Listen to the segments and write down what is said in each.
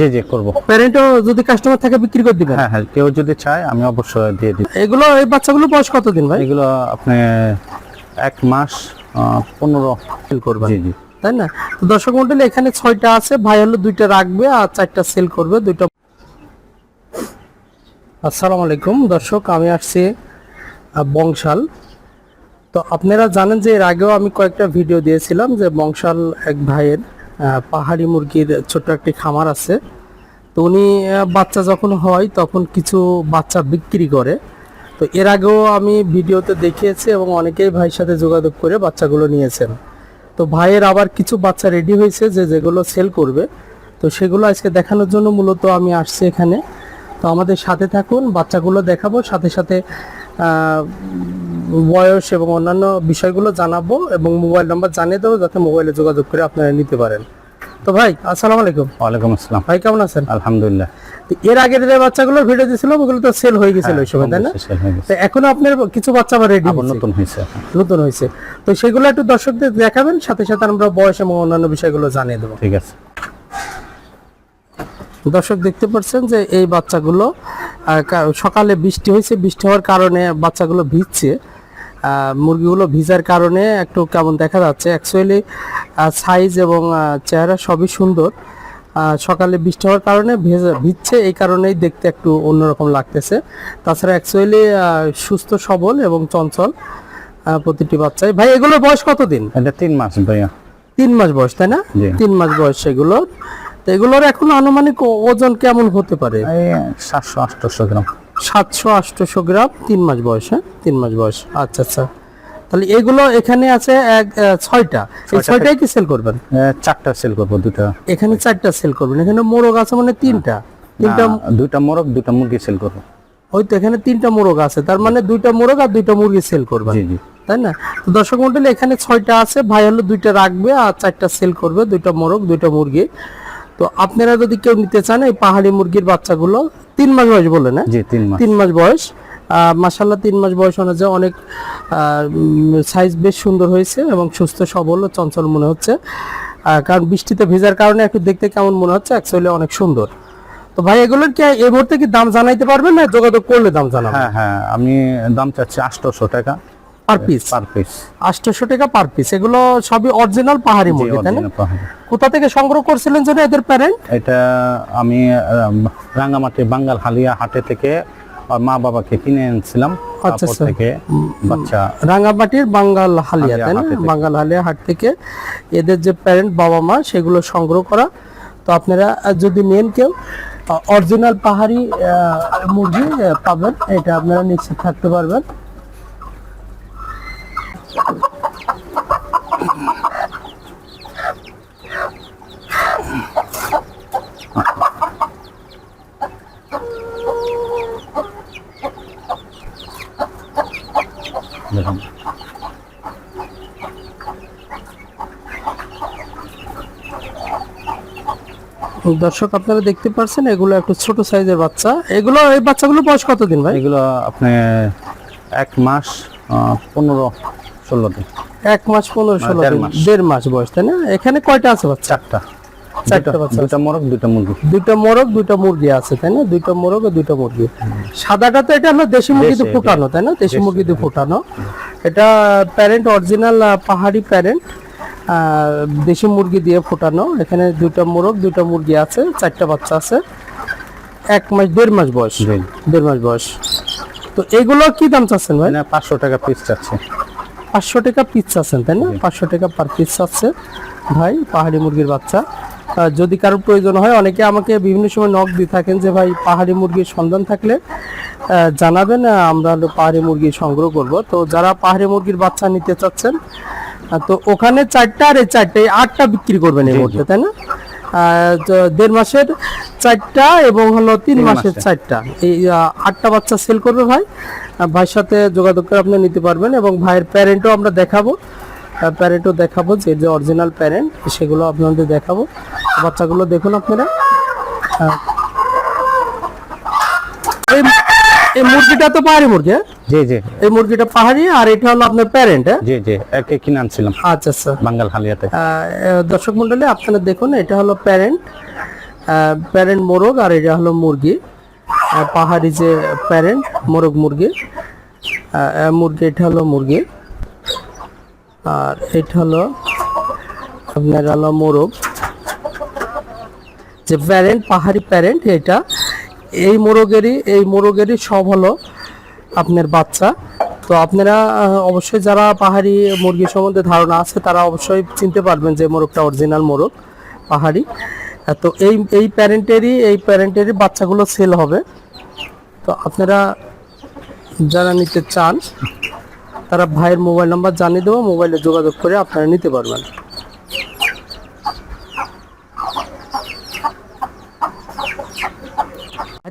জি জি করব। প্যারেন্টও যদি কাস্টমার থাকে বিক্রি করে দিবেন? হ্যাঁ হ্যাঁ কেউ যদি চায় আমি অবশ্যই দিয়ে দিই। এগুলো এই বাচ্চাগুলো বয়স কতদিন ভাই? এগুলো আপনি এক মাস পনেরো সেল করবেন। জি জি। তাই না? তো দর্শক মন্ডলী এখানে ছয়টা আছে ভাই হলো দুইটা রাখবে আর চারটা সেল করবে দুইটা। আসসালামু আলাইকুম। দর্শক আমি আসছি বংশাল। তো আপনারা জানেন যে এর আগেও আমি কয়েকটা ভিডিও দিয়েছিলাম যে বংশাল এক ভাইয়ের পাহাড়ি মুরগির ছোট্ট একটি খামার আছে। তো উনি বাচ্চা যখন হয় তখন কিছু বাচ্চা বিক্রি করে। তো এর আগেও আমি ভিডিওতে দেখিয়েছি এবং অনেকেই ভাইয়ের সাথে যোগাযোগ করে বাচ্চাগুলো নিয়েছেন। তো ভাইয়ের আবার কিছু বাচ্চা রেডি হয়েছে যে যেগুলো সেল করবে। তো সেগুলো আজকে দেখানোর জন্য মূলত আমি আসছি এখানে। তো আমাদের সাথে থাকুন, বাচ্চাগুলো দেখাবো, সাথে সাথে বয়স এবং অন্যান্য বিষয়গুলো জানাব এবং মোবাইল নাম্বার জানিয়ে দেবো যাতে মোবাইলে যোগাযোগ করে আপনারা নিতে পারেন। তো ভাই আসসালামু আলাইকুম। ওয়ালাইকুম আসসালাম। ভাই কেমন আছেন? আলহামদুলিল্লাহ। এর আগে যে বাচ্চাগুলোর ভিডিও দিয়েছিলাম ওগুলো তো সেল হয়ে গেছিল ওই সময় তাই না। তো এখন আপনার কিছু বাচ্চা আবার রেডি নতুন হয়েছে নতুন হয়েছে। তো সেগুলো একটু দর্শকদের দেখাবেন সাথে সাথে আমরা বয়স এবং অন্যান্য বিষয়গুলো জানিয়ে দেবো। ঠিক আছে। দর্শক দেখতে পাচ্ছেন যে এই বাচ্চাগুলো সকালে বৃষ্টি হয়েছে। বৃষ্টি হওয়ার কারণে বাচ্চাগুলো ভিজছে। মুরগিগুলো ভিজার কারণে একটু কেমন দেখা যাচ্ছে। অ্যাকচুয়ালি সাইজ এবং চেহারা সবই সুন্দর। সকালে বৃষ্টি হওয়ার কারণে ভেজা ভিজছে এই কারণেই দেখতে একটু অন্যরকম লাগতেছে। তাছাড়া অ্যাকচুয়ালি সুস্থ সবল এবং চঞ্চল প্রতিটি বাচ্চাই। ভাই এগুলোর বয়স কতদিন? এটা তিন মাস ভাইয়া। তিন মাস বয়স তাই না? তিন মাস বয়স সেগুলোর। তো এগুলোর এখন আনুমানিক ওজন কেমন হতে পারে? সাতশো আটশো গ্রাম। সাতশো আটশোশো গ্রাম তিন মাস বয়স হ্যাঁ? তিন মাস বয়স। আচ্ছা আচ্ছা। তাহলে এগুলো এখানে আছে এক ছয়টা। এই ছয়টাই কি সেল করবেন? চারটা সেল করব দুটা। এখানে চারটা সেল করবেন। এখানে মোরগ আছে মানে তিনটা। তিনটা দুইটা মোরগ দুটা মুরগি সেল করব। ওই তো এখানে তিনটা মোরগ আছে। তার মানে দুইটা মোরগ আর দুইটা মুরগি সেল করবেন। জি জি। তাই না? তো দর্শক মন্ডলী এখানে ছয়টা আছে। ভাই হলো দুইটা রাখবে আর চারটা সেল করবে। দুইটা মোরগ দুইটা মুরগি। তো আপনারা যদি কেউ নিতে চান এই পাহাড়ি মুরগির বাচ্চাগুলো তিন মাস বয়স বলে না? জি তিন মাস। তিন মাস বয়স। মাসাল্লাহ তিন মাস বয়স অনুযায়ী অনেক সাইজ বেশ সুন্দর হয়েছে এবং সুস্থ সবল চঞ্চল মনে হচ্ছে। কারণ বৃষ্টিতে ভেজার কারণে একটু দেখতে কেমন মনে হচ্ছে অ্যাকচুয়ালি অনেক সুন্দর। তো ভাই এগুলোর কি এই মুহূর্তে কি দাম জানাইতে পারবেন না? যোগাযোগ করলে দাম জানাবেন? হ্যাঁ হ্যাঁ আমি দাম চাচ্ছি আটশোশো টাকা। পার পিস পার পিস আটশোশো টাকা পার পিস এগুলো সবই অরিজিনাল পাহাড়ি মুরগি তাই না? কোথা থেকে সংগ্রহ করছিলেন যেন এদের প্যারেন্ট এটা আমি রাঙ্গামাটি বাঙ্গাল হালিয়া হাটে থেকে মা বাবাকে কিনে এনেছিলাম। আচ্ছা, আচ্ছা। থেকে বাচ্চা রাঙ্গামাটির বাঙ্গাল হালিয়া তাই না? বাঙ্গাল হালিয়া হাট থেকে এদের যে প্যারেন্ট বাবা মা সেগুলো সংগ্রহ করা। তো আপনারা যদি নেন কেউ অরিজিনাল পাহাড়ি মুরগি পাবেন। এটা আপনারা নিশ্চিত থাকতে পারবেন দেখুন দর্শক আপনারা দেখতে পাচ্ছেন এগুলো একটু ছোট সাইজের বাচ্চা। এগুলো এই বাচ্চাগুলো বয়স কতদিন ভাই? এগুলো আপনি এক মাস পনেরো ষোলো দিন। এক মাস পনেরো ষোলো দেড় দিন। দেড় মাস বয়স তাই না? এখানে কয়টা আছে বাচ্চা? চারটা। চারটা বাচ্চা দুটা মোরগ দুটা মুরগি। দুইটা মোরগ দুইটা মুরগি আছে তাই না? দুইটা মোরগ দুইটা মুরগি। সাদাটা তো এটা হলো দেশি মুরগিতে দেশি, ফোটানো তাই না? দেশি মুরগিতে ফোটানো। এটা প্যারেন্ট অরিজিনাল পাহাড়ি প্যারেন্ট দেশি মুরগি দিয়ে ফোটানো। এখানে দুইটা মোরগ দুইটা মুরগি আছে চারটা বাচ্চা আছে। এক মাস দেড় মাস বয়স। দেড় মাস। বয়স। তো এগুলো কি দাম চাচ্ছেন ভাই? না পাঁচশো টাকা পিস চাচ্ছে। পাঁচশো টাকা পিস চাচ্ছেন তাই না? পাঁচশো টাকা পার পিস চাচ্ছে ভাই পাহাড়ি মুরগির বাচ্চা। যদি কারোর প্রয়োজন হয় অনেকে আমাকে বিভিন্ন সময় নখ দিয়ে থাকেন যে ভাই পাহাড়ি মুরগির সন্ধান থাকলে জানাবেন আমরা পাহাড়ি মুরগি সংগ্রহ করব। তো যারা পাহাড়ি মুরগির বাচ্চা নিতে চাচ্ছেন তো ওখানে চারটা আর এই চারটে আটটা বিক্রি করবেন এই মুহূর্তে তাই না? দেড় মাসের চারটা এবং হলো তিন মাসের চারটা। এই আটটা বাচ্চা সেল করবে ভাই। ভাইয়ের সাথে যোগাযোগ করে আপনি নিতে পারবেন এবং ভাইয়ের প্যারেন্টও আমরা দেখাবো। প্যারেন্টও দেখাবো যে যে অরিজিনাল প্যারেন্ট সেগুলো আপনাদের দেখাবো। বাচ্চাগুলো দেখুন আপনারা। এই মুরগিটা তো পাহাড়ি মুরগি হ্যাঁ? জি জি। এই মুরগিটা পাহাড়ি আর এটা হলো আপনার প্যারেন্ট হ্যাঁ? জি জি একে কিনে আনছিলাম আচ্ছা আচ্ছা। বাঙ্গাল হালিয়াতে। দর্শক মন্ডলী আপনারা দেখুন এটা হলো প্যারেন্ট প্যারেন্ট মোরগ আর এটা হলো মুরগি। পাহাড়ি যে প্যারেন্ট মোরগ মুরগি। মুরগি এটা হলো মুরগি। আর এটা হলো আপনার হলো মোরগ। যে প্যারেন্ট পাহাড়ি প্যারেন্ট এটা এই মোরগেরই এই মোরগেরই সব হলো আপনার বাচ্চা। তো আপনারা অবশ্যই যারা পাহাড়ি মুরগি সম্বন্ধে ধারণা আছে, তারা অবশ্যই চিনতে পারবেন যে মোরগটা অরিজিনাল মোরগ, পাহাড়ি। তো এই এই প্যারেন্টেরই এই প্যারেন্টেরই বাচ্চাগুলো সেল হবে। তো আপনারা যারা নিতে চান, তারা ভাইয়ের মোবাইল নাম্বার জানিয়ে দেবো, মোবাইলে যোগাযোগ করে আপনারা নিতে পারবেন।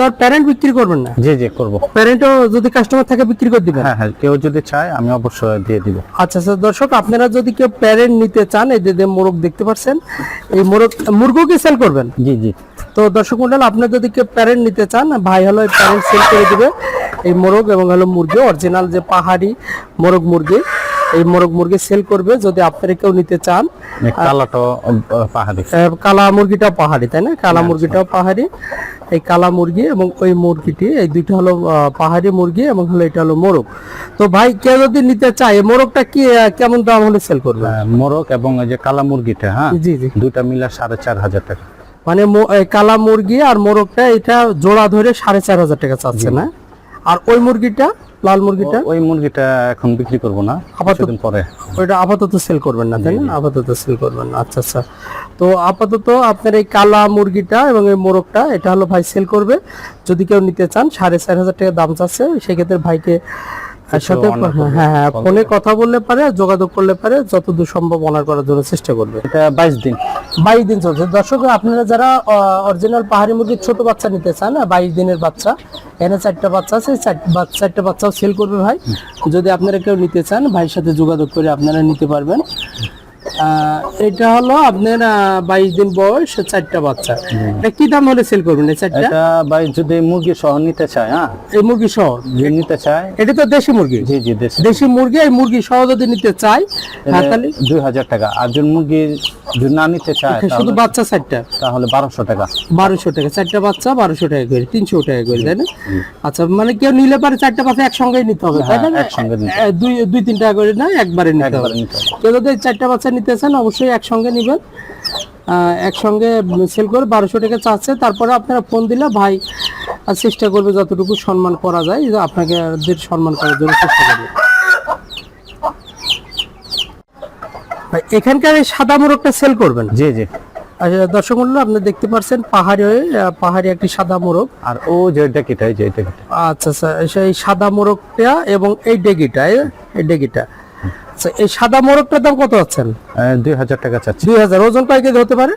তো প্যারেন্ট বিক্রি করবেন না? জি জি করব। প্যারেন্টও যদি কাস্টমার থাকে বিক্রি করে দিবেন? হ্যাঁ হ্যাঁ কেউ যদি চায় আমি অবশ্যই দিয়ে দিব। আচ্ছা আচ্ছা দর্শক আপনারা যদি কেউ প্যারেন্ট নিতে চান এই যে মোরগ দেখতে পাচ্ছেন এই মোরগ মুরগকে সেল করবেন? জি জি। তো দর্শক মন্ডল আপনারা যদি কেউ প্যারেন্ট নিতে চান ভাই হলো প্যারেন্ট সেল করে দিবে এই মোরগ এবং হলো মুরগি অরিজিনাল যে পাহাড়ি মোরগ মুরগি এই মোরগ মুরগি সেল করবে যদি আপনারা কেউ নিতে চান। এই কালাটো আহ, পাহাড়ি। কালা মুরগিটাও পাহাড়ি তাই না? কালা মুরগিটাও পাহাড়ি। এই কালা মুরগি এবং ওই মুরগিটি এই দুইটা হলো পাহাড়ি মুরগি এবং হলো এটা হলো মোরগ। তো ভাই কেউ যদি নিতে চায় এই মোরগটা কি কেমন দাম হলে সেল করবে? মোরগ এবং এই যে কালা মুরগিটা হ্যাঁ? জি জি। দুইটা মিলে সাড়ে চার হাজার টাকা। মানে এই কালা মুরগি আর মোরগটা এটা জোড়া ধরে সাড়ে চার হাজার টাকা চাচ্ছে না? আর ওই মুরগিটা লাল মুরগিটা? ওই মুরগিটা এখন বিক্রি করব না আপাতত- কিছুদিন পরে। ওইটা আপাতত সেল করবেন না তাই না? আপাতত সেল করবেন না। আচ্ছা আচ্ছা। তো আপাতত আপনার এই কালা মুরগিটা এবং এই মোরগটা এটা হলো ভাই সেল করবে। যদি কেউ নিতে চান সাড়ে চার হাজার টাকা দাম চাচ্ছে। সেক্ষেত্রে ভাইকে সাথে হ্যাঁ হ্যাঁ ফোনে কথা বললে পারে যোগাযোগ করলে পারে যতদূর সম্ভব অনার করার জন্য চেষ্টা করবে। এটা বাইশ দিন। বাইশ দিন চলছে। দর্শক আপনারা যারা অরিজিনাল পাহাড়ি মুরগির ছোট বাচ্চা নিতে চান বাইশ দিনের বাচ্চা এখানে চারটা বাচ্চা আছে চারটা বাচ্চাও সেল করবে ভাই। যদি আপনারা কেউ নিতে চান ভাইয়ের সাথে যোগাযোগ করে আপনারা নিতে পারবেন। এটা হলো আপনার বাইশ দিন বয়স চারটা বাচ্চা। এটা কি দাম হলে সেল করবেন এই চারটা? এটা ভাই যদি মুরগি সহ নিতে চায় হ্যাঁ? এই মুরগি সহ? নিতে চায়। এটা তো দেশি মুরগি? জি জি দেশি। দেশি মুরগি এই মুরগি সহ যদি নিতে চাই হ্যাঁ তাহলে দুই হাজার টাকা। আর যদি মুরগি যদি না নিতে চায় শুধু বাচ্চা চারটা? তাহলে বারোশো টাকা। বারোশো টাকা চারটা বাচ্চা বারোশো টাকা করে তিনশো টাকা করে তাই না? আচ্ছা মানে কেউ নিলে পারে চারটা বাচ্চা একসঙ্গেই নিতে হবে তাই না? হ্যাঁ, একসঙ্গে দুই দুই তিন টাকা করে না একবারে নিতে হবে। কেউ যদি চারটা বাচ্চা নিতে চান অবশ্যই একসঙ্গে নেবেন। একসঙ্গে সেল করে বারোশো টাকা চাচ্ছে। তারপরে আপনারা ফোন দিলে ভাই চেষ্টা করবে যতটুকু সম্মান করা যায় যে আপনাকে সম্মান করার জন্য চেষ্টা করবে। ভাই এখানকার এই সাদা মোরগটা সেল করবেন? জি জি। আচ্ছা দর্শক মন্ডল আপনি দেখতে পাচ্ছেন পাহাড়ি হয়ে পাহাড়ি একটি সাদা মোরগ। আর ও যে ডেকিটা এই যে এই আচ্ছা আচ্ছা সেই সাদা মোরগটা এবং এই ডেগিটা এই ডেগিটা। আচ্ছা এই সাদা মোরগটার দাম কত আছেন? দুই হাজার টাকা চাচ্ছি। দুই হাজার ওজন কয় কেজি হতে পারে?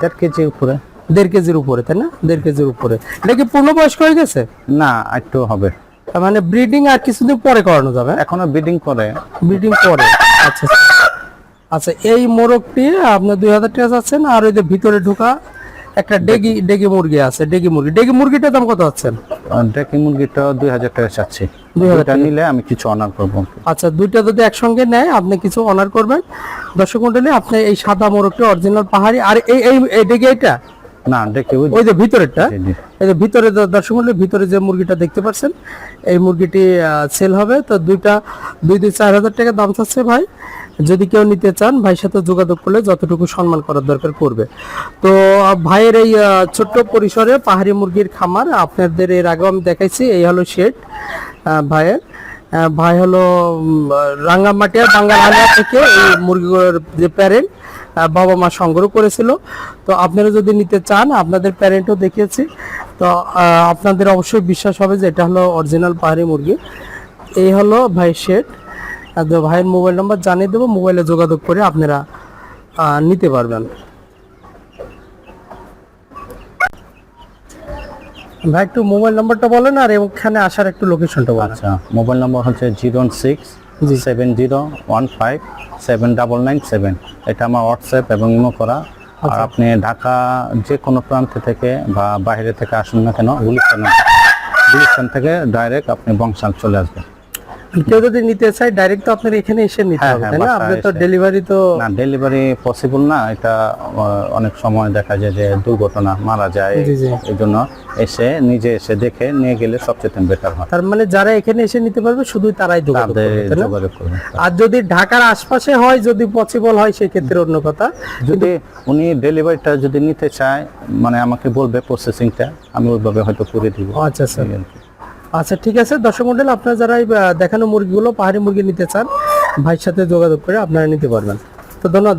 দেড় কেজি উপরে। দেড় কেজির উপরে তাই না? দেড় কেজির উপরে। এটা কি পূর্ণবয়স্ক হয়ে গেছে? না একটু হবে। তার মানে ব্রিডিং আর কিছুদিন পরে করানো যাবে? এখনও বিডিং করে। ব্রিডিং পরে। আচ্ছা আচ্ছা। আচ্ছা এই মোরগটি আপনার দুই হাজার টাকা চাচ্ছেন আর ওই যে ভিতরে ঢোকা একটা ডেগি ডেগি মুরগি আছে ডেগি মুরগি। ডেগি মুরগিটার দাম কত আছেন? ডেকি মুরগিটা দুই হাজার টাকা চাচ্ছি। 2000 দুইটা নিলে আমি কিছু অনার করব। আচ্ছা দুইটা যদি একসঙ্গে নেয় আপনি কিছু অনার করবেন। দর্শক মন্ডলী আপনি এই সাদা মোরগটি অরিজিনাল পাহাড়ি আর এই এই ডেগে এটা না ডেকে ওই যে ভিতরেরটা। এই যে ভিতরে দর্শক মন্ডলী ভিতরে যে মুরগিটা দেখতে পাচ্ছেন এই মুরগিটি সেল হবে। তো দুইটা দুই দুই চার হাজার টাকা দাম চাচ্ছে ভাই। যদি কেউ নিতে চান, ভাইয়ের সাথে যোগাযোগ করলে যতটুকু সম্মান করার দরকার করবে তো ভাইয়ের এই ছোট্ট পরিসরে পাহাড়ি মুরগির খামার, আপনাদের এর আগেও আমি দেখাইছি, এই হলো শেড ভাইয়ের। ভাই হলো রাঙ্গামাটিয়া বাঙ্গালিয়া থেকে এই মুরগিগুলোর যে প্যারেন্ট বাবা মা সংগ্রহ করেছিল। তো, আপনারা যদি নিতে চান, আপনাদের প্যারেন্টও দেখিয়েছি। তো আপনাদের অবশ্যই বিশ্বাস হবে যে এটা হলো অরিজিনাল পাহাড়ি মুরগি। এই হলো ভাই শেড। ভাইয়ের মোবাইল নাম্বার জানিয়ে দেবো মোবাইলে যোগাযোগ করে আপনারা নিতে পারবেন। ভাই একটু মোবাইল নাম্বারটা বলেন আর এখানে আসার একটু লোকেশনটা বলেন। আচ্ছা মোবাইল নম্বর হচ্ছে জিরো সিক্স জি। Seven zero one five seven double nine seven. এটা আমার হোয়াটসঅ্যাপ এবং ইমো করা। আর আপনি ঢাকা যে কোনো প্রান্ত থেকে বা বাইরে থেকে আসুন না কেন গুলিস্তান গুলিস্তান থেকে ডাইরেক্ট আপনি বংশাল চলে আসবেন। কেউ যদি নিতে চায় ডাইরেক্ট তো আপনার এখানে এসে নিতে হ্যাঁ, হবে হ্যাঁ, তাই না? আপনি তো ডেলিভারি তো না ডেলিভারি পসিবল না এটা অনেক সময় দেখা যায় যে দুর্ঘটনা মারা যায়। এই জন্য এসে নিজে এসে দেখে নিয়ে গেলে সবচেয়ে বেটার হয়। তার মানে যারা এখানে এসে নিতে পারবে শুধু তারাই যোগাযোগ করবে আর যদি ঢাকার আশপাশে হয় যদি পসিবল হয় সেক্ষেত্রে অন্য কথা। যদি উনি ডেলিভারিটা যদি নিতে চায় মানে আমাকে বলবে প্রসেসিংটা আমি ওইভাবে হয়তো করে দিব। আচ্ছা স্যার। আচ্ছা ঠিক আছে। দর্শক মন্ডল, আপনার যারা দেখানো মুরগিগুলো পাহাড়ি মুরগি নিতে চান, ভাইয়ের সাথে যোগাযোগ করে আপনারা নিতে পারবেন। তো ধন্যবাদ।